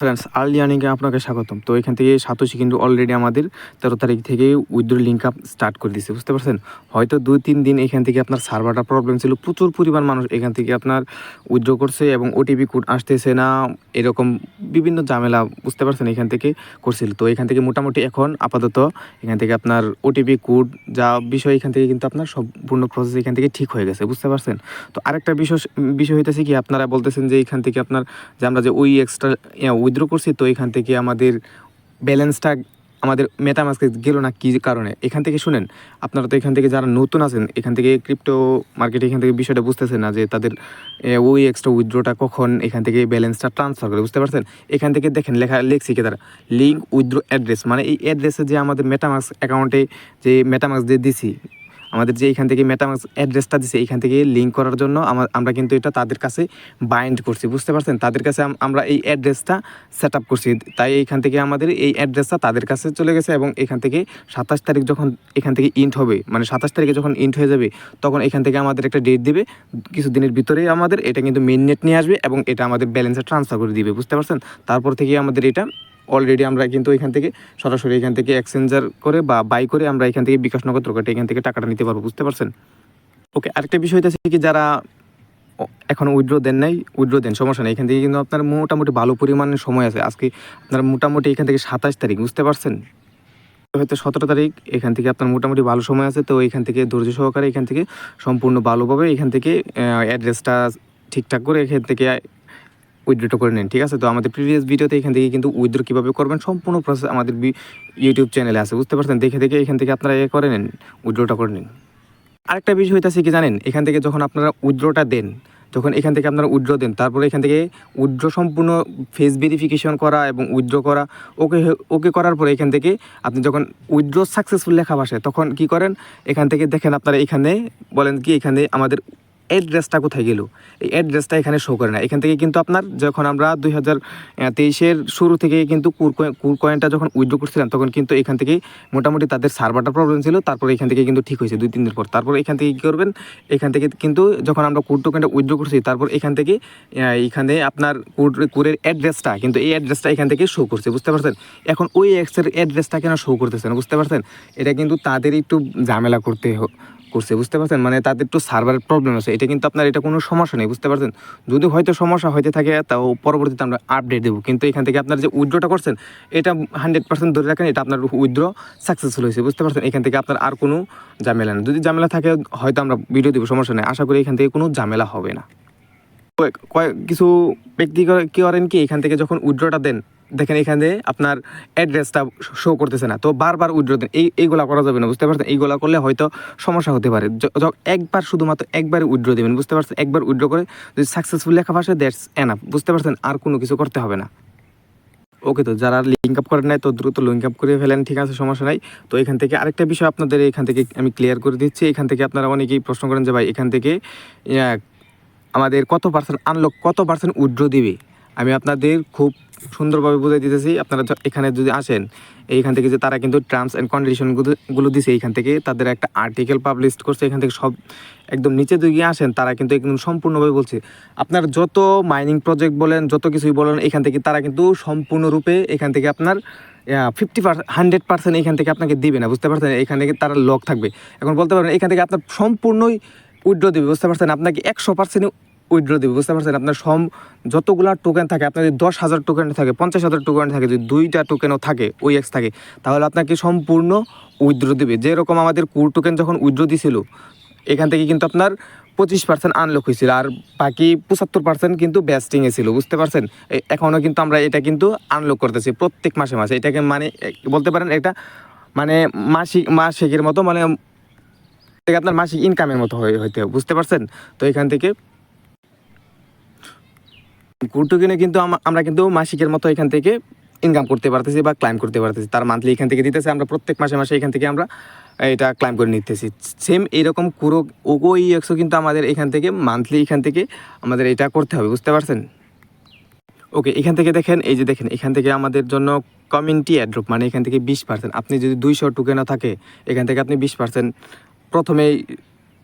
Friends early আর্নিংয়ে আপনাকে স্বাগতম। তো এখান থেকে সাতোশি কিন্তু অলরেডি আমাদের তেরো তারিখ থেকে উইথড্র লিঙ্ক আপ স্টার্ট করে দিয়েছে বুঝতে পারছেন? হয়তো দুই তিন দিন এখান থেকে আপনার সার্ভারটা প্রবলেম ছিল, প্রচুর পরিমাণ মানুষ এখান থেকে আপনার উইথড্র করছে এবং ওটিপি কোড আসতেছে না, এরকম বিভিন্ন ঝামেলা, বুঝতে পারছেন, এখান থেকে করছিল। তো এখান থেকে মোটামুটি এখন আপাতত এখান থেকে আপনার ওটিপি কোড যা বিষয়, এখান থেকে কিন্তু আপনার সম্পূর্ণ প্রসেস এখান থেকে ঠিক হয়ে গেছে, বুঝতে পারছেন? তো আরেকটা বিষয় বিষয় হইতেছে কি, আপনারা বলতেছেন যে এখান থেকে আপনার যে আমরা যে ওই এক্সট্রা উইথড্র করছি, তো এখান থেকে আমাদের ব্যালেন্সটা আমাদের মেটামাস্কে গেল না কী কারণে? এখান থেকে শুনেন, আপনারা তো এখান থেকে যারা নতুন আছেন, এখান থেকে ক্রিপ্টো মার্কেটে এখান থেকে বিষয়টা বুঝতেছেন না যে তাদের ওই এক্সট্রা উইথড্রটা কখন এখান থেকে ব্যালেন্সটা ট্রান্সফার করে, বুঝতে পারছেন? এখান থেকে দেখেন লেখা, লেখছি কি তারা লিঙ্ক উইথড্র অ্যাড্রেস মানে এই অ্যাড্রেসে যে আমাদের মেটামাক্স অ্যাকাউন্টে যে মেটামাক্স দিয়ে দিছি আমাদের যে এখান থেকে মেটামাক্স অ্যাড্রেসটা দিছে এইখান থেকে লিঙ্ক করার জন্য আমরা কিন্তু এটা তাদের কাছে বাইন্ড করছি, বুঝতে পারছেন? তাদের কাছে আমরা এই অ্যাড্রেসটা সেট আপ করছি। তাই এইখান থেকে আমাদের এই অ্যাড্রেসটা তাদের কাছে চলে গেছে এবং এখান থেকে সাতাশ তারিখ যখন এখান থেকে ইন্ট হবে মানে সাতাশ তারিখে যখন ইন্ট হয়ে যাবে, তখন এখান থেকে আমাদের একটা ডেট দেবে। কিছু দিনের ভিতরেই আমাদের এটা কিন্তু মেন নেট নিয়ে আসবে এবং এটা আমাদের ব্যালেন্সে ট্রান্সফার করে দিবে, বুঝতে পারছেন? তারপর থেকে আমাদের এটা অলরেডি আমরা কিন্তু এখান থেকে সরাসরি এখান থেকে এক্সচেঞ্জার করে বা বাই করে আমরা এখান থেকে বিকাশ নগদ এখান থেকে টাকাটা নিতে পারব বুঝতে পারছেন ওকে আরেকটা বিষয় হচ্ছে কি যারা ও- এখনও উইড্রো দেন নাই উইড্রো দেন সমস্যা নেই এখান থেকে কিন্তু আপনার মোটামুটি ভালো পরিমাণে সময় আছে আজকে আপনার মোটামুটি এখান থেকে সাতাশ তারিখ বুঝতে পারছেন হয়তো সতেরো তারিখ এখান থেকে আপনার মোটামুটি ভালো সময় আছে তো এখান থেকে ধৈর্য সহকারে এখান থেকে সম্পূর্ণ ভালোভাবে এখান থেকে অ্যাড্রেসটা ঠিকঠাক করে এখান থেকে উইথড্রটা করে নিন, ঠিক আছে? তো আমাদের প্রিভিয়াস ভিডিওতে এখান থেকে কিন্তু উইথড্র কীভাবে করবেন, সম্পূর্ণ প্রসেস আমাদের ইউটিউব চ্যানেলে আছে, বুঝতে পারছেন? দেখে দেখে এখান থেকে আপনারা এ করে নিন উইথড্রটা করে নিন। আরেকটা বিষয় হইতাছে কি জানেন? এখান থেকে যখন আপনারা উইথড্রটা দেন, যখন এখান থেকে আপনারা উইথড্র দেন, তারপরে এখান থেকে উইথড্র সম্পূর্ণ ফেস ভেরিফিকেশন করা এবং উইথড্র করা, ওকে ওকে করার পরে এখান থেকে আপনি যখন উইথড্র সাকসেসফুল লেখা বসে তখন কি করেন? এখান থেকে দেখেন আপনারা এখানে বলেন কি, এখানে আমাদের অ্যাড্রেসটা কোথায় গেল? এই অ্যাড্রেসটা এখানে শো করে না এখান থেকে কিন্তু আপনার যখন আমরা দুই হাজার তেইশের শুরু থেকে কিন্তু কুর কয়েন কুর কয়েনটা যখন উইথড্র করছিলাম, তখন কিন্তু এখান থেকে মোটামুটি তাদের সার্ভারটা প্রবলেম ছিল। তারপর এখান থেকে কিন্তু ঠিক হয়েছে দুই, তিন দিন পর। তারপর এখান থেকে কী করবেন? এখান থেকে কিন্তু যখন আমরা কুর টোকেনটা উইথড্র করছি, তারপর এখান থেকে এখানে আপনার কুর, কুরের অ্যাড্রেসটা কিন্তু এই অ্যাড্রেসটা এখান থেকে শো করছে। বুঝতে পারছেন? এখন ওই এক্সের অ্যাড্রেসটা কেন শো করতেছে না? বুঝতে পারছেন? এটা কিন্তু তাদের একটু ঝামেলা করতে করছে, বুঝতে পারছেন? মানে তাদের একটু সার্ভারের প্রবলেম আছে। এটা কিন্তু আপনার, এটা কোনো সমস্যা নেই, বুঝতে পারছেন? যদি হয়তো সমস্যা হইতে থাকে, তাও পরবর্তীতে আমরা আপডেট দেবো। কিন্তু এখান থেকে আপনার যে উইড্রোটা করছেন, এটা হান্ড্রেড পার্সেন্ট ধরে রাখেন, এটা আপনার উইথড্র সাকসেসফুল হয়েছে, বুঝতে পারছেন? এখান থেকে আপনার আর কোনো ঝামেলা নেই। যদি ঝামেলা থাকে, হয়তো আমরা ভিডিও দেবো, সমস্যা নেই। আশা করি এখান থেকে কোনো ঝামেলা হবে না। কয়েক- কিছু ব্যক্তি করেন কি, এখান থেকে যখন উইড্রোটা দেন দেখেন এখানে আপনার অ্যাড্রেসটা শো করতেছে না। তো বারবার উইথড্র দেন। এই, এইগুলা করা যাবে না, বুঝতে পারছেন? এইগুলা করলে হয়তো সমস্যা হতে পারে। একবার শুধুমাত্র একবার উইথড্র দেবেন, বুঝতে পারছেন? একবার উইথড্র করে যদি সাকসেসফুল লেখা ভাষা দ্যাটস এনাফ বুঝতে পারছেন? আর কোনো কিছু করতে হবে না। ওকে তো যারা লিঙ্ক আপ করেন নাই, তো দ্রুত লিঙ্ক আপ করে ফেলেন, ঠিক আছে? সমস্যা নাই। তো এখান থেকে আরেকটা বিষয় আপনাদের এখান থেকে আমি ক্লিয়ার করে দিচ্ছি। এখান থেকে আপনারা অনেকেই প্রশ্ন করেন যে, ভাই, এখান থেকে আমাদের কত পার্সেন্ট আনলক কত পার্সেন্ট উইথড্র দিবে? আমি আপনাদের খুব সুন্দরভাবে বুঝাই দিতেছি। আপনারা এখানে যদি আসেন, এইখান থেকে যে তারা কিন্তু টার্মস অ্যান্ড কন্ডিশনগুলো গুলো দিছে, এইখান থেকে তাদের একটা আর্টিকেল পাবলিশ করছে, এখান থেকে সব একদম নিচে দিকে আসেন, তারা কিন্তু একদম সম্পূর্ণভাবে বলছে। আপনার যত মাইনিং প্রজেক্ট বলেন, যত কিছুই বলেন, এখান থেকে তারা কিন্তু সম্পূর্ণরূপে এখান থেকে আপনার ফিফটি পার্সেন্ট হান্ড্রেড পার্সেন্ট এখান থেকে আপনাকে দিবে না, বুঝতে পারছেন? এখান থেকে তারা লক থাকবে। এখন বলতে পারেন, এখান থেকে আপনার সম্পূর্ণই উইথড্র দেবে, বুঝতে পারছেন? আপনাকে একশো পার্সেন্ট উইথড্র দেবে, বুঝতে পারছেন? আপনার সম যতগুলা টোকেন থাকে, আপনার যদি দশ হাজার টোকেন থাকে, পঞ্চাশ হাজার টোকেন থাকে, যদি দুইটা টোকেনও থাকে, ওই এক্স থাকে, তাহলে আপনাকে সম্পূর্ণ উইথড্র দেবে। যেরকম আমাদের কুর টোকেন যখন উইথড্র দিছিল, এখান থেকে কিন্তু আপনার পঁচিশ পার্সেন্ট আনলক হয়েছিল, আর বাকি পঁচাত্তর পার্সেন্ট কিন্তু ব্যাস্টিংয়ে ছিল, বুঝতে পারছেন? এখনও কিন্তু আমরা এটা কিন্তু আনলক করতেছি, প্রত্যেক মাসে মাসে। এটাকে মানে বলতে পারেন এটা মানে মাসিক, মাসিকের মতো মানে আপনার মাসিক ইনকামের মতো হয়ে, হইতে বুঝতে পারছেন? তো এখান থেকে কুর্টু কিনে কিন্তু আমরা কিন্তু মাসিকের মতো এখান থেকে ইনকাম করতে পারতেছি বা ক্লাইম করতে পারতেছি। তার মান্থলি এখান থেকে দিতেছে, আমরা প্রত্যেক মাসে মাসে এখান থেকে আমরা এটা ক্লাইম করে নিতেছি। সেম এইরকম কুরো, ওগো ইএক্সও কিন্তু আমাদের এখান থেকে মান্থলি এখান থেকে আমাদের এটা করতে হবে, বুঝতে পারছেন? ওকে এখান থেকে দেখেন, এই যে দেখেন, এখান থেকে আমাদের জন্য কমিউনিটি অ্যাড্রপ মানে এখান থেকে বিশ পার্সেন্ট আপনি যদি দুইশো টোকেনও থাকে, এখান থেকে আপনি বিশ পার্সেন্ট প্রথমেই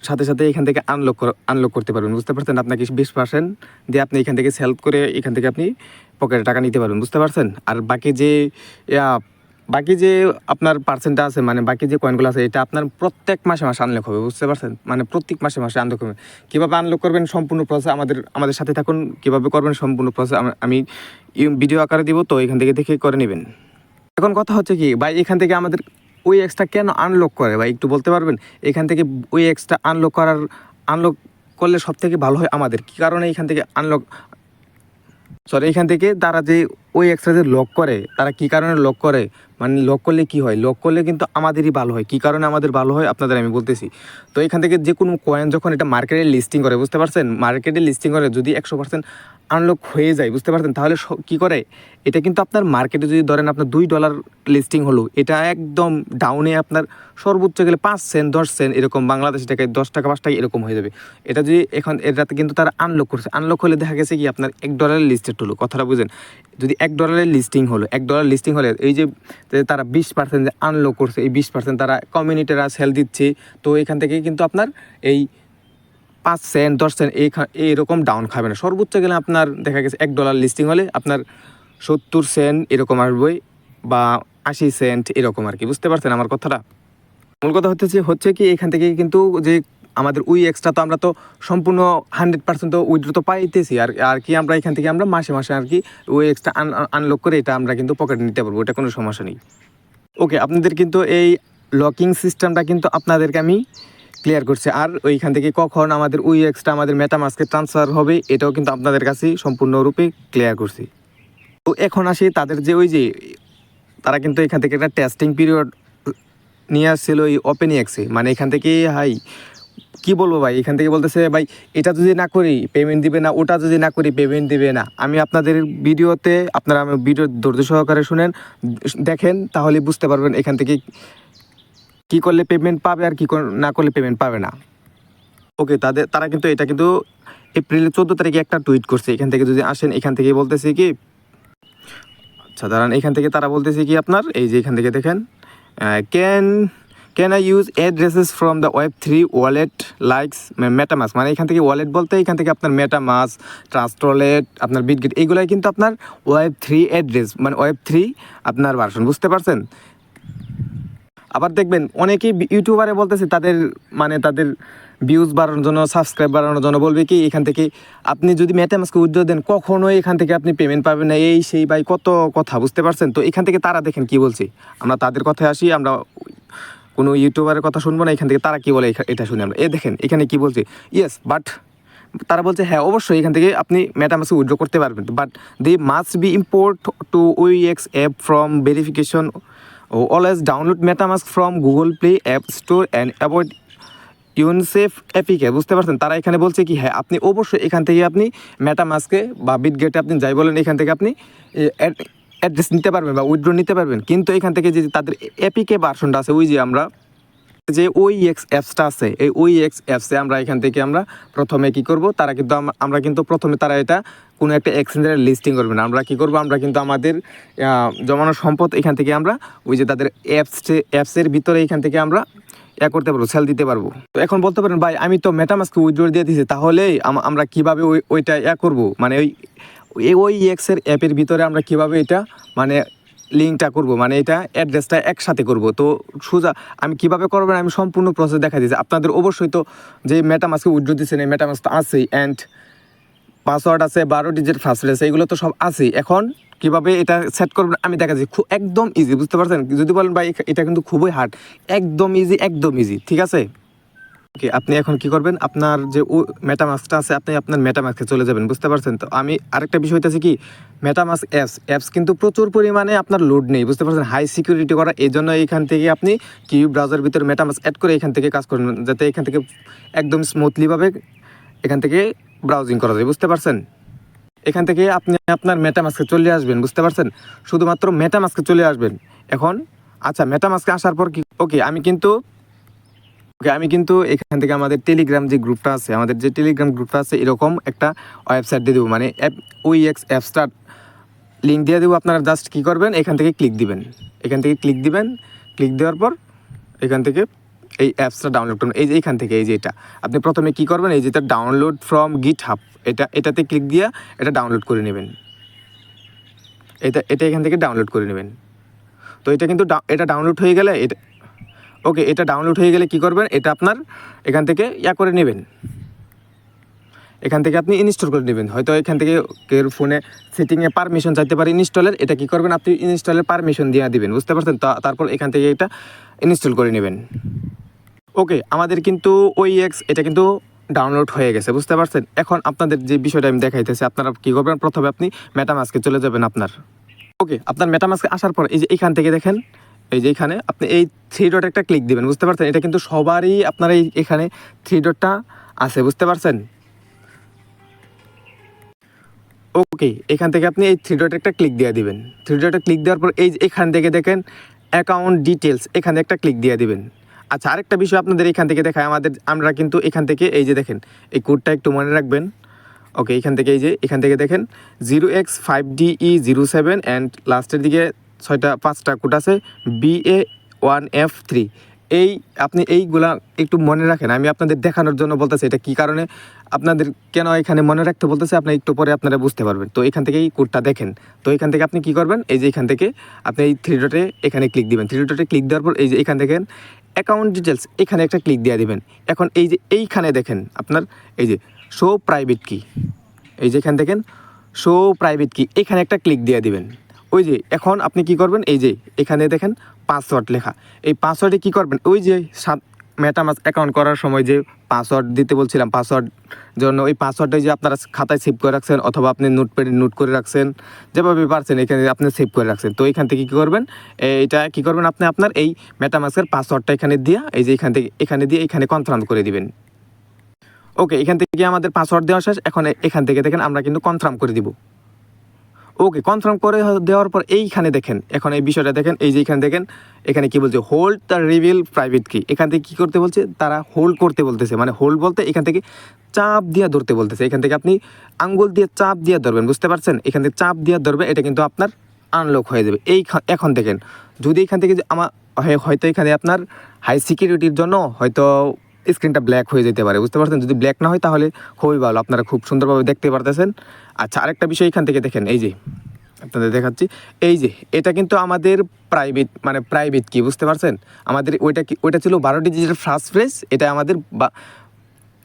সাথে সাথে এখান থেকে আনলক আনলক করতে পারবেন, বুঝতে পারছেন? আপনাকে বিশ পার্সেন্ট দিয়ে আপনি এখান থেকে সেল করে এখান থেকে আপনি পকেটে টাকা নিতে পারবেন, বুঝতে পারছেন? আর বাকি যে বাকি যে আপনার পার্সেন্টটা আছে মানে বাকি যে কয়েনগুলো আছে, এটা আপনার প্রত্যেক মাসে মাসে আনলক হবে, বুঝতে পারছেন? মানে প্রত্যেক মাসে মাসে আনলক হবে। কীভাবে আনলক করবেন সম্পূর্ণ প্রসেস আমাদের আমাদের সাথে থাকুন, কীভাবে করবেন সম্পূর্ণ প্রসেস আমি ভিডিও আকারে দিব, তো এখান থেকে দেখে করে নেবেন। এখন কথা হচ্ছে কি, ভাই, এখান থেকে আমাদের ওই এক্সটা কেন আনলক করে? ভাই, একটু বলতে পারবেন? এখান থেকে ওই এক্সটা আনলক করার আনলক করলে সব থেকে ভালো হয় আমাদের। কী কারণে এখান থেকে আনলক সরি এখান থেকে তারা যে ওই এক্সট্রা যে লক করে, তারা কি কারণে লক করে? মানে লক করলে কি হয়? লক করলে কিন্তু আমাদেরই ভালো হয়। কি কারণে আমাদের ভালো হয়? আপনাদের আমি বলতেছি। তো এখান থেকে যে কোনো কয়েন যখন এটা মার্কেটে লিস্টিং করে, বুঝতে পারছেন? মার্কেটে লিস্টিং করে যদি একশো পার্সেন্ট আনলক হয়ে যায়, বুঝতে পারছেন? তাহলে কি করে? এটা কিন্তু আপনার মার্কেটে যদি ধরেন আপনার দুই ডলার লিস্টিং হলো, এটা একদম ডাউনে আপনার সর্বোচ্চ গেলে পাঁচ সেন্ট দশ সেন্ট এরকম, বাংলাদেশি টাকায় দশ টাকা, পাঁচ টাকা এরকম হয়ে যাবে। এটা যদি এখন এটাতে কিন্তু তারা আনলক করছে। আনলক হলে দেখা গেছে কি, আপনার এক ডলারের লিস্টেড হলো, কথাটা বুঝেন? যদি এক ডলারের লিস্টিং হলো, এক ডলার লিস্টিং হলে এই যে তারা বিশ পার্সেন্ট আনলক করছে, এই বিশ পার্সেন্ট তারা কমিউনিটিরা সেল দিচ্ছে, তো এখান থেকে কিন্তু আপনার এই পাঁচ সেন্ট, দশ সেন্ট, এই এইরকম ডাউন খাবে না। সর্বোচ্চ গেলে আপনার, দেখা গেছে এক ডলার লিস্টিং হলে আপনার সত্তর সেন্ট এরকম আসবে বা আশি সেন্ট এরকম আর কি। বুঝতে পারছেন আমার কথাটা? মূল কথা হচ্ছে হচ্ছে কি, এখান থেকে কিন্তু যে আমাদের উই এক্সট্রা তো আমরা তো সম্পূর্ণ হান্ড্রেড পার্সেন্ট তো উইড্রো তো পাইতেছি। আর আর কি আমরা এখান থেকে আমরা মাসে মাসে আর কি ওই এক্সট্রা আনলক করে এটা আমরা কিন্তু পকেটে নিতে পারব, এটা কোনো সমস্যা নেই। ওকে আপনাদের কিন্তু এই লকিং সিস্টেমটা কিন্তু আপনাদেরকে আমি ক্লিয়ার করছে। আর ওইখান থেকে কখন আমাদের উই এক্সট্রা আমাদের মেটামাসকে ট্রান্সফার হবে, এটাও কিন্তু আপনাদের কাছে সম্পূর্ণরূপে ক্লিয়ার করছি। তো এখন আসি তাদের যে ওই যে, তারা কিন্তু এখান থেকে একটা টেস্টিং পিরিয়ড নিয়ে আসছিল এই ওপেন এক্সে মানে এখান থেকে, হাই, কি বলব ভাই? এখান থেকে বলতেছে, ভাই, এটা যদি না করি পেমেন্ট দিবে না, ওটা যদি না করি পেমেন্ট দিবে না। আমি আপনাদের ভিডিওতে, আপনারা আমার ভিডিও ধৈর্য সহকারে শুনেন, দেখেন, তাহলে বুঝতে পারবেন এখান থেকে কি করলে পেমেন্ট পাবে আর কি না করলে পেমেন্ট পাবে না। ওকে তাদের, তারা কিন্তু এটা কিন্তু এপ্রিলের চোদ্দ তারিখে একটা টুইট করছে। এখান থেকে যদি আসেন, এখান থেকে বলতেছে কি আচ্ছা দাঁড়ান, এখান থেকে তারা বলতেছে কি আপনার, এই যে এখান থেকে দেখেন can can I use addresses from the web three wallet likes MetaMask মানে এখান থেকে ওয়ালেট বলতে, এখান থেকে আপনার মেটামাস ট্রাস্টলেট আপনার বিটগেট এইগুলাই কিন্তু আপনার ওয়েব থ্রি অ্যাড্রেস মানে ওয়েব থ্রি আপনার ভার্সন বুঝতে পারছেন? আবার দেখবেন, অনেকেই ইউটিউবারে বলতেছে, তাদের মানে তাদের ভিউজ বাড়ানোর জন্য সাবস্ক্রাইব বাড়ানোর জন্য বলবে কি, এখান থেকে আপনি যদি মেটামাসকে উদ্যোগ দেন, কখনোই এখান থেকে আপনি পেমেন্ট পাবেন না। এই, সেই ভাই কত কথা, বুঝতে পারছেন? তো এখান থেকে তারা দেখেন কি বলছে। আমরা তাদের কথায় আসি, আমরা কোনো ইউটিউবারের কথা শুনব না, এখান থেকে তারা কি বলে এটা শুনি আমরা। এ, দেখেন, এখানে কি বলছে? ইয়েস বাট তারা বলছে হ্যাঁ অবশ্যই এখান থেকে আপনি মেটামাসে উইথড্র করতে পারবেন। But they must be import to ওই X app from verification always download MetaMask from Google Play app store and avoid unsafe APK বুঝতে পারছেন? তারা এখানে বলছে কি হ্যাঁ আপনি অবশ্যই এখান থেকে আপনি মেটামাস্কে বা বিটগেটে আপনি যাই বলেন, এখান থেকে আপনি অ্যাড্রেস নিতে পারবেন বা উইড্রো নিতে পারবেন। কিন্তু এখান থেকে যে তাদের অ্যাপিকে ভার্সনটা আছে, ওই যে আমরা যে ওই এক্স অ্যাপসটা আছে, এই ওই এক্স অ্যাপসে আমরা এখান থেকে আমরা প্রথমে কি করব? তারা কিন্তু আমরা কিন্তু প্রথমে তারা এটা কোনো একটা এক্সচেঞ্জের লিস্টিং করবে না। আমরা কি করব? আমরা কিন্তু আমাদের জমানো সম্পদ এখান থেকে আমরা ওই যে তাদের অ্যাপস অ্যাপসের ভিতরে এখান থেকে আমরা ইয়া করতে পারব সেল দিতে পারব। তো এখন বলতে পারেন, ভাই, আমি তো মেটামাসকে উইথড্র দিয়ে দিয়েছি তাহলে আমরা কীভাবে ওই, ওইটা ইয়া করব? মানে ওই ওই এক্সের অ্যাপের ভিতরে আমরা কীভাবে এটা মানে লিঙ্কটা করব মানে এটা অ্যাড্রেসটা একসাথে করব। তো সোজা, আমি কীভাবে করবেন আমি সম্পূর্ণ প্রসেস দেখা দিয়েছি। আপনাদের অবশ্যই তো যে মেটামাসকে উইথড্র দিচ্ছেন এই মেটামাস তো আছেই অ্যান্ড পাসওয়ার্ড আছে, বারো ডিজিট ফার্স্ট আছে এগুলো তো সব আছেই। এখন কীভাবে এটা সেট করবেন আমি দেখা যাচ্ছি খুব একদম ইজি বুঝতে পারছেন? যদি বলেন ভাই, এটা কিন্তু খুবই হার্ড একদম ইজি একদম ইজি ঠিক আছে? ওকে আপনি এখন কি করবেন? আপনার যে ও মেটামাস্কটা আছে, আপনি আপনার মেটামাস্কে চলে যাবেন, বুঝতে পারছেন তো? আমি আরেকটা বিষয় হইতেছে কি মেটামাস্ক অ্যাপস অ্যাপস কিন্তু প্রচুর পরিমাণে আপনার লোড নেই, বুঝতে পারছেন? হাই সিকিউরিটি করা এই জন্য এখান থেকে আপনি কি ব্রাউজার ভিতরে মেটামাস্ক অ্যাড করে এখান থেকে কাজ করবেন, যাতে এখান থেকে একদম স্মুথলিভাবে এখান থেকে ব্রাউজিং করা যায়, বুঝতে পারছেন? এখান থেকে আপনি আপনার মেটামাস্কে চলে আসবেন, বুঝতে পারছেন? শুধুমাত্র মেটামাস্কে চলে আসবেন। এখন আচ্ছা মেটামাস্কে আসার পর কি ওকে আমি কিন্তু ওকে আমি কিন্তু এখান থেকে আমাদের টেলিগ্রাম যে গ্রুপটা আছে, আমাদের যে টেলিগ্রাম গ্রুপটা আছে, এরকম একটা ওয়েবসাইট দিয়ে দেবো। মানে অ্যাপ ওই এক্স অ্যাপসটার লিঙ্ক দিয়ে দেবো। আপনারা জাস্ট কী করবেন, এখান থেকে ক্লিক দিবেন। এখান থেকে ক্লিক দিবেন ক্লিক দেওয়ার পর এখান থেকে এই অ্যাপসটা ডাউনলোড করুন এই যে এইখান থেকে, এই যে এটা। আপনি প্রথমে কি করবেন, এই যেটা ডাউনলোড ফ্রম গিট হাব এটা, এটাতে ক্লিক দিয়ে এটা ডাউনলোড করে নেবেন। এটা এটা এখান থেকে ডাউনলোড করে নেবেন। তো এটা কিন্তু এটা ডাউনলোড হয়ে গেলে এটা ওকে, এটা ডাউনলোড হয়ে গেলে কি করবেন? এটা আপনার এখান থেকে ইয়া করে নেবেন। এখান থেকে আপনি ইনস্টল করে নেবেন। হয়তো এখান থেকে কেউ ফোনে সেটিংয়ে পারমিশন চাইতে পারে ইনস্টলের এটা কি করবেন? আপনি ইনস্টলের পারমিশন দিয়ে দিবেন, বুঝতে পারছেন? তারপর এখান থেকে এটা ইনস্টল করে নেবেন। ওকে, আমাদের কিন্তু ওই এক্স এটা কিন্তু ডাউনলোড হয়ে গেছে, বুঝতে পারছেন? এখন আপনাদের যে বিষয়টা আমি দেখাইতেছি, আপনারা কী করবেন? প্রথমে আপনি মেটামাস্কে চলে যাবেন আপনার। ওকে, আপনার মেটামাস্কে আসার পর এই যে এখান থেকে দেখেন এই যে এখানে আপনি এই থ্রি ডট একটা ক্লিক দিবেন, বুঝতে পারছেন? এটা কিন্তু সবারই আপনার এই এখানে থ্রি ডটটা আছে, বুঝতে পারছেন? ওকে এখান থেকে আপনি এই থ্রি ডট একটা ক্লিক দিয়ে দিবেন। থ্রি ডটে ক্লিক দেওয়ার পর এই এখান থেকে দেখেন অ্যাকাউন্ট ডিটেলস এখানে একটা ক্লিক দিয়ে দিবেন। আচ্ছা আরেকটা বিষয় আপনাদের এখান থেকে দেখায়, আমাদের, আমরা কিন্তু এখান থেকে এই যে দেখেন, এই কোডটা একটু মনে রাখবেন। ওকে এখান থেকে এই যে, এখান থেকে দেখেন zero X five D E zero seven and লাস্টের দিকে ছয়টা, পাঁচটা কোড আছে B A one F three এই আপনি এইগুলা একটু মনে রাখেন, আমি আপনাদের দেখানোর জন্য বলতেছি এটা কি কারণে। আপনাদের কেন এখানে মনে রাখতে বলতেছে, আপনি একটু পরে আপনারা বুঝতে পারবেন। তো এখান থেকে এই কোডটা দেখেন। তো এখান থেকে আপনি কি করবেন, এই যে এখান থেকে আপনি এই থ্রি ডটে এখানে ক্লিক দিবেন। থ্রি ডটে ক্লিক দেওয়ার পর এই যে এখান থেকে অ্যাকাউন্ট ডিটেলস এখানে একটা ক্লিক দিয়ে দিবেন। এখন এই যে এইখানে দেখেন, আপনার এই যে শো প্রাইভেট কি এই যে এখান দেখেন শো প্রাইভেট কি এখানে একটা ক্লিক দিয়ে দিবেন। ওই যে, এখন আপনি কি করবেন? এই যে, এখানে দেখেন পাসওয়ার্ড লেখা। এই পাসওয়ার্ডে কি করবেন? ওই যে, সাত মেটামাস অ্যাকাউন্ট করার সময় যে পাসওয়ার্ড দিতে বলছিলাম পাসওয়ার্ড জন্য, ওই পাসওয়ার্ডটা যে আপনারা খাতায় সেভ করে রাখছেন অথবা আপনি নোটপ্যাডে নোট করে রাখছেন, যেভাবে পারছেন, এখানে আপনি সেভ করে রাখছেন। তো এখান থেকে কী করবেন? এইটা কি করবেন আপনি? আপনার এই মেটামাসের পাসওয়ার্ডটা এখানে দিয়ে, এই যে এখান থেকে, এখানে দিয়ে এখানে কনফার্ম করে দিবেন। ওকে এখান থেকে আমাদের পাসওয়ার্ড দেওয়া শেষ। এখন এখান থেকে দেখেন আমরা কিন্তু কনফার্ম করে দিব। ওকে কনফার্ম করে দেওয়ার পর এইখানে দেখেন, এখন এই বিষয়টা দেখেন, এই যে এখানে দেখেন, এখানে কি বলছে হোল্ড দ্য রিভিল প্রাইভেট কি এখান থেকে কি করতে বলছে, তারা হোল্ড করতে বলতেছে মানে হোল্ড বলতে এখান থেকে চাপ দিয়ে ধরতে বলতেছে। এখান থেকে আপনি আঙ্গুল দিয়ে চাপ দিয়ে ধরবেন, বুঝতে পারছেন? এখান থেকে চাপ দিয়ে ধরবে, এটা কিন্তু আপনার আনলক হয়ে যাবে। এই এখন দেখেন, যদি এখান থেকে আমার হয়- হয়তো এখানে আপনার হাই সিকিউরিটির জন্য হয়তো স্ক্রিনটা ব্ল্যাক হয়ে যেতে পারে, বুঝতে পারছেন? যদি ব্ল্যাক না হয় তাহলে খুবই ভালো, আপনারা খুব সুন্দরভাবে দেখতে পারতেছেন। আচ্ছা আরেকটা বিষয় এখান থেকে দেখেন, এই যে, আপনাদের দেখাচ্ছি। এই যে, এটা কিন্তু আমাদের প্রাইভেট মানে প্রাইভেট কি বুঝতে পারছেন? আমাদের ওইটা কি, ওইটা ছিল বারো ডিজিটের ফার্স্ট ফ্রেস এটা আমাদের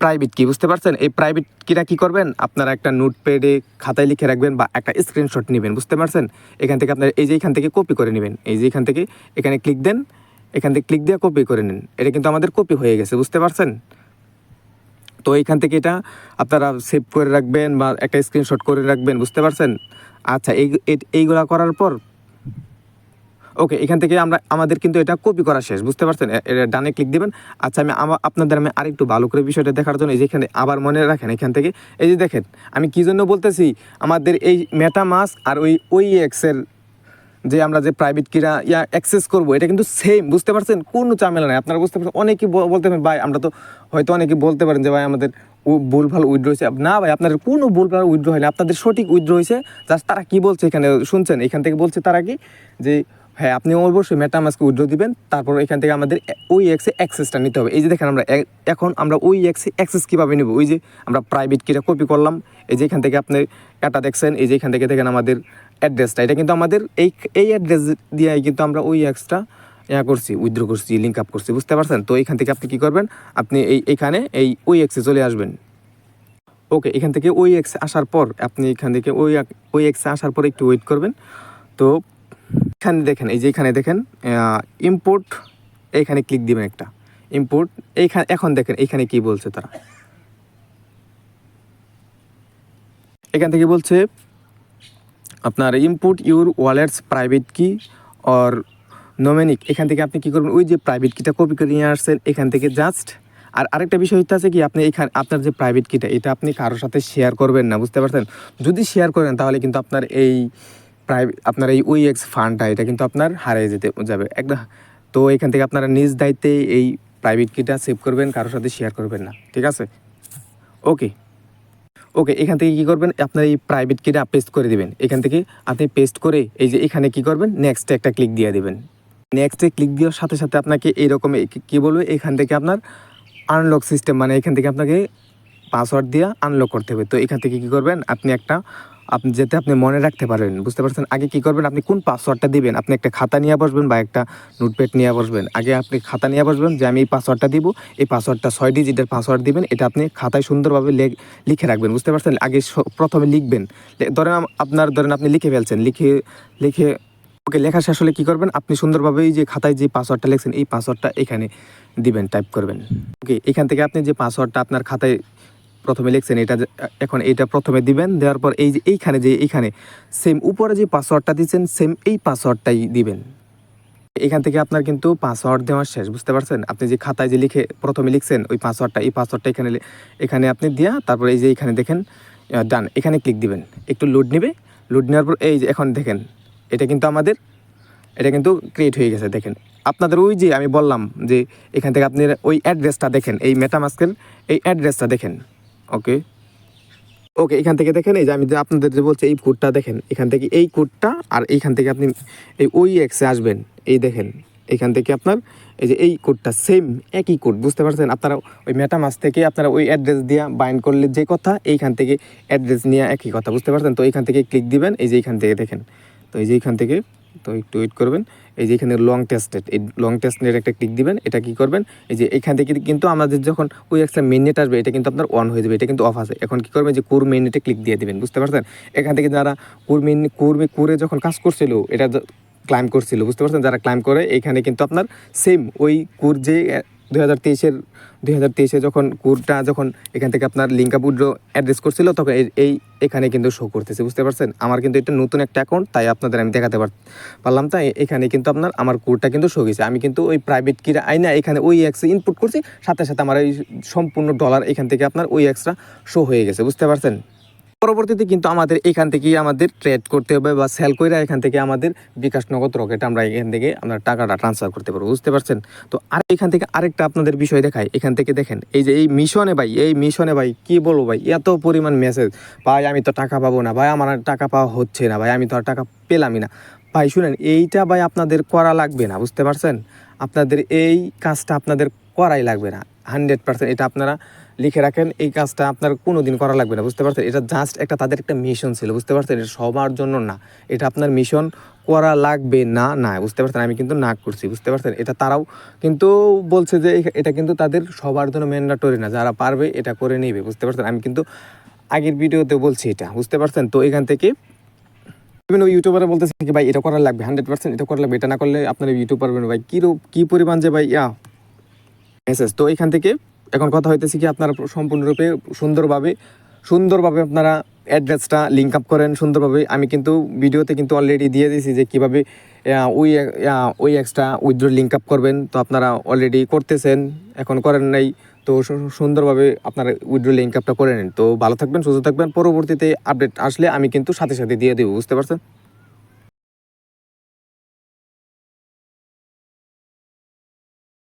প্রাইভেট কি বুঝতে পারছেন? এই প্রাইভেট কিটা কি করবেন? আপনারা একটা নোট প্যাডে খাতায় লিখে রাখবেন বা একটা স্ক্রিনশট নেবেন, বুঝতে পারছেন? এখান থেকে আপনার, এই যে এখান থেকে কপি করে নেবেন। এই যে এখান থেকে, এখানে ক্লিক দেন এখান থেকে ক্লিক দিয়ে কপি করে নিন। এটা কিন্তু আমাদের কপি হয়ে গেছে, বুঝতে পারছেন? তো এইখান থেকে এটা আপনারা সেভ করে রাখবেন বা একটা স্ক্রিনশট করে রাখবেন, বুঝতে পারছেন? আচ্ছা এই, এই- এইগুলা করার পর ওকে এখান থেকে আমরা, আমাদের কিন্তু এটা কপি করা শেষ, বুঝতে পারছেন? এটা ডানে ক্লিক দিবেন। আচ্ছা আমি আপনাদের আমি আরেকটু ভালো করে বিষয়টা দেখার জন্য, এই যে এখানে আবার মনে রাখেন এখান থেকে। এই যে দেখেন, আমি কি জন্য বলতেছি, আমাদের এই মেটামাস আর ওই ওই এক্সের যে আমরা যে প্রাইভেট কিরা ইয়া অ্যাক্সেস করব, এটা কিন্তু সেম বুঝতে পারছেন? কোনো ঝামেলা নাই। আপনারা বুঝতে পারছেন? অনেকেই বলতে পারেন, ভাই, আমরা তো হয়তো অনেকে বলতে পারেন যে, ভাই, আমাদের উ- ভুলভাল উইড্রো হয়েছে। না, ভাই, আপনাদের কোনো ভুল ভুলভাল উইড্রো হয়নি। আপনাদের সঠিক উইড্রো হয়েছে। জাস্ট তারা কি বলছে এখানে, শুনছেন? এখান থেকে বলছে তারা কি? যে হ্যাঁ আপনি অবশ্যই মেটামাসকে উইড্রো দিবেন। তারপর এখান থেকে আমাদের ওই এক্সে অ্যাক্সেসটা নিতে হবে। এই যে দেখেন, আমরা এখন আমরা ওই এক্সে অ্যাক্সেস কীভাবে নেব? ওই যে আমরা প্রাইভেট কিটা কপি করলাম। এই যে এখান থেকে আপনি এটা দেখছেন। এই যে এখান থেকে দেখেন আমাদের অ্যাড্রেসটা এটা কিন্তু আমাদের এই এই অ্যাড্রেস দিয়ে কিন্তু আমরা ওই এক্সটা ইয়া করছি উইথড্র করছি লিঙ্ক আপ করছি, বুঝতে পারছেন? তো এখান থেকে আপনি কী করবেন? আপনি এই, এখানে এই ওই এক্সে চলে আসবেন। ওকে এখান থেকে ওই এক্সে আসার পর আপনি এখান থেকে ওই ওই এক্সে আসার পর একটু ওয়েট করবেন। তো এখানে দেখেন, এই যে এখানে দেখেন ইম্পোর্ট এইখানে ক্লিক দিবেন একটা। ইম্পোর্ট এইখানে, এখন দেখেন, এইখানে কি বলছে তারা? এখান থেকে বলছে আপনার input your wallets private key or mnemonic এখান থেকে আপনি কি করবেন? ওই যে প্রাইভেট কিটা কপি করে নিয়ে আসছেন, এখান থেকে জাস্ট আর আরেকটা বিষয় হচ্ছে আছে কি, আপনি এখানে, আপনার যে প্রাইভেট কিটা এটা আপনি কারোর সাথে শেয়ার করবেন না, বুঝতে পারছেন? যদি শেয়ার করেন, তাহলে কিন্তু আপনার এই প্রাইভেট আপনার এই ওই এক্স ফান্ডটা এটা কিন্তু আপনার হারিয়ে যেতে যাবে একটা তো এখান থেকে আপনারা নিজ দায়িত্বে এই প্রাইভেট কিটা সেভ করবেন, কারোর সাথে শেয়ার করবেন না, ঠিক আছে? ওকে ওকে, এখান থেকে কি করবেন? আপনার এই প্রাইভেট কিটা পেস্ট করে দিবেন। এখান থেকে আপনি পেস্ট করে এই যে এখানে কি করবেন? নেক্সটে একটা ক্লিক দিয়ে দেবেন। নেক্সটে ক্লিক দেওয়ার সাথে সাথে আপনাকে এইরকম কি বলব? এখান থেকে আপনার আনলক সিস্টেম মানে এখান থেকে আপনাকে পাসওয়ার্ড দিয়ে আনলক করতে হবে। তো এখান থেকে কি করবেন? আপনি একটা আপনি যেতে আপনি মনে রাখতে পারেন বুঝতে পারছেন? আগে কি করবেন? আপনি কোন পাসওয়ার্ডটা দিবেন? আপনি একটা খাতা নিয়ে বসবেন বা একটা নোটপ্যাড নিয়ে বসবেন। আগে আপনি খাতা নিয়ে বসবেন যে আমি এই পাসওয়ার্ডটা দিব। এই পাসওয়ার্ডটা ছয় ডিজিটের পাসওয়ার্ড দিবেন। এটা আপনি খাতায় সুন্দরভাবে লিখে রাখবেন, বুঝতে পারছেন? আগে প্রথমে লিখবেন। ধরেন আপনার, ধরেন আপনি লিখে ফেলছেন। লিখে লিখে ওকে লেখা শেষ হলে কী করবেন? আপনি সুন্দরভাবে এই যে খাতায় যে পাসওয়ার্ডটা লিখছেন, এই পাসওয়ার্ডটা এখানে দিবেন টাইপ করবেন। ওকে, এখান থেকে আপনি যে পাসওয়ার্ডটা আপনার খাতায় প্রথমে লিখছেন, এটা এখন এইটা প্রথমে দিবেন, দেওয়ার পর এই যে, এইখানে যে, এইখানে, সেম উপরে যে পাসওয়ার্ডটা দিচ্ছেন, সেম এই পাসওয়ার্ডটাই দিবেন। এখান থেকে আপনার কিন্তু পাসওয়ার্ড দেওয়া শেষ, বুঝতে পারছেন? আপনি যে খাতায় যে লিখে প্রথমে লিখছেন, ওই পাসওয়ার্ডটা, এই পাসওয়ার্ডটা এখানে এখানে আপনি দিয়া, তারপরে এই যে এখানে দেখেন ডান, এখানে ক্লিক দিবেন। একটু লোড নেবে, লোড নেওয়ার পর এই যে, এখন দেখেন, এটা কিন্তু আমাদের, এটা কিন্তু ক্রিয়েট হয়ে গেছে, দেখেন। আপনাদের ওই যে, আমি বললাম যে, এখান থেকে আপনি ওই অ্যাড্রেসটা দেখেন, এই মেটামাস্কের এই অ্যাড্রেসটা দেখেন। ওকে ওকে এখান থেকে দেখেন, এই যে আমি যে আপনাদের যে বলছি, এই কোডটা দেখেন, এখান থেকে এই কোডটা আর এইখান থেকে আপনি এই ওই এক্সে আসবেন। এই দেখেন, এখান থেকে আপনার এই যে এই কোডটা সেম একই কোড বুঝতে পারছেন? আপনারা ওই মেটামাস থেকে আপনারা ওই অ্যাড্রেস দিয়ে বাইন্ড করলে যে কথা, এইখান থেকে অ্যাড্রেস নিয়ে একই কথা, বুঝতে পারছেন? তো এইখান থেকে ক্লিক দিবেন, এই যে এইখান থেকে দেখেন। তো এই যে এইখান থেকে, তো একটু ওয়েট করবেন। এই যে এখানে লং টেস্টেড এই লং টেস্টের একটা ক্লিক দিবেন, এটা কি করবেন? এই যে এখান থেকে কিন্তু আমাদের যখন ওই একটা মেননেট আসবে, এটা কিন্তু আপনার অন হয়ে যাবে, এটা কিন্তু অফ আছে। এখন কি করবেন? যে কোর মেননেটে ক্লিক দিয়ে দিবেন, বুঝতে পারছেন? এখান থেকে যারা কোর মেন কোর কোরে যখন কাজ করছিল, এটা ক্লাইম করছিল, বুঝতে পারছেন? যারা ক্লাইম করে, এখানে কিন্তু আপনার সেম ওই কোর যে দুই হাজার তেইশের, দুই হাজার তেইশে যখন কোরটা যখন এখান থেকে আপনার লিঙ্ক আপ অ্যাড্রেস করছিল, তখন এই- এখানে কিন্তু শো করতেছে, বুঝতে পারছেন? আমার কিন্তু এটা নতুন একটা অ্যাকাউন্ট তাই আপনাদের আমি দেখাতে পারলাম। তাই এখানে কিন্তু আপনার, আমার কোডটা কিন্তু শো গেছে। আমি কিন্তু ওই প্রাইভেট কিরা আইনা, এখানে ওই এক্সে ইনপুট করছি, সাথে সাথে আমার এই সম্পূর্ণ ডলার এখান থেকে আপনার ওই এক্সট্রা শো হয়ে গেছে, বুঝতে পারছেন? পরবর্তীতে কিন্তু আমাদের এখান থেকেই আমাদের ট্রেড করতে হবে বা সেল করে এখান থেকে আমাদের বিকাশ নগদ রকেট আমরা এখান থেকে আমরা টাকাটা ট্রান্সফার করতে পারব, বুঝতে পারছেন? তো আর এখান থেকে আরেকটা আপনাদের বিষয় দেখাই, এখান থেকে দেখেন, এই যে এই মিশনে ভাই, এই মিশনে ভাই, কি বলব ভাই, এত পরিমাণ মেসেজ ভাই আমি তো টাকা পাবো না, ভাই আমার টাকা পাওয়া হচ্ছে না, ভাই আমি তো আর টাকা পেলামই না। ভাই শুনেন, এইটা ভাই আপনাদের করা লাগবে না, বুঝতে পারছেন? আপনাদের এই কাজটা আপনাদের করাই লাগবে না। হান্ড্রেড পার্সেন্ট এটা আপনারা লিখে রাখেন। এই কাজটা আপনার কোনো দিন করা লাগবে না, বুঝতে পারছেন? এটা জাস্ট একটা তাদের একটা মিশন ছিল, বুঝতে পারছেন? এটা সবার জন্য না। এটা আপনার মিশন করা লাগবে না না, বুঝতে পারছেন? আমি কিন্তু না করছি, বুঝতে পারছেন? এটা তারাও কিন্তু বলছে যে এটা কিন্তু তাদের সবার জন্য ম্যান্ডাটরি না, যারা পারবে এটা করে নেবে, বুঝতে পারছেন? আমি কিন্তু আগের ভিডিওতে বলছি এটা, বুঝতে পারছেন? তো এখান থেকে বিভিন্ন ইউটিউবারে বলতেছে কি, ভাই, এটা করা লাগবে, হান্ড্রেড পার্সেন্ট এটা করা লাগবে। এটা না করলে আপনার ইউটিউব পারবেন ভাই। কী কী পরিমাণ যে, ভাই, ইয়া মেসেজ তো এখান থেকে এখন কথা হইতেছে কি আপনারা সম্পূর্ণরূপে সুন্দরভাবে সুন্দরভাবে আপনারা অ্যাড্রেসটা লিঙ্ক আপ করেন সুন্দরভাবে। আমি কিন্তু ভিডিওতে কিন্তু অলরেডি দিয়ে দিয়েছি যে কীভাবে ওই ওই এক্সট্রা উইথড্র লিঙ্ক আপ করবেন। তো আপনারা অলরেডি করতেছেন, এখন করেন নাই, তো সুন্দরভাবে আপনারা উইথড্র লিঙ্ক আপটা করে নিন। তো ভালো থাকবেন, সুস্থ থাকবেন। পরবর্তীতে আপডেট আসলে আমি কিন্তু সাথে সাথে দিয়ে দেবো, বুঝতে পারছেন?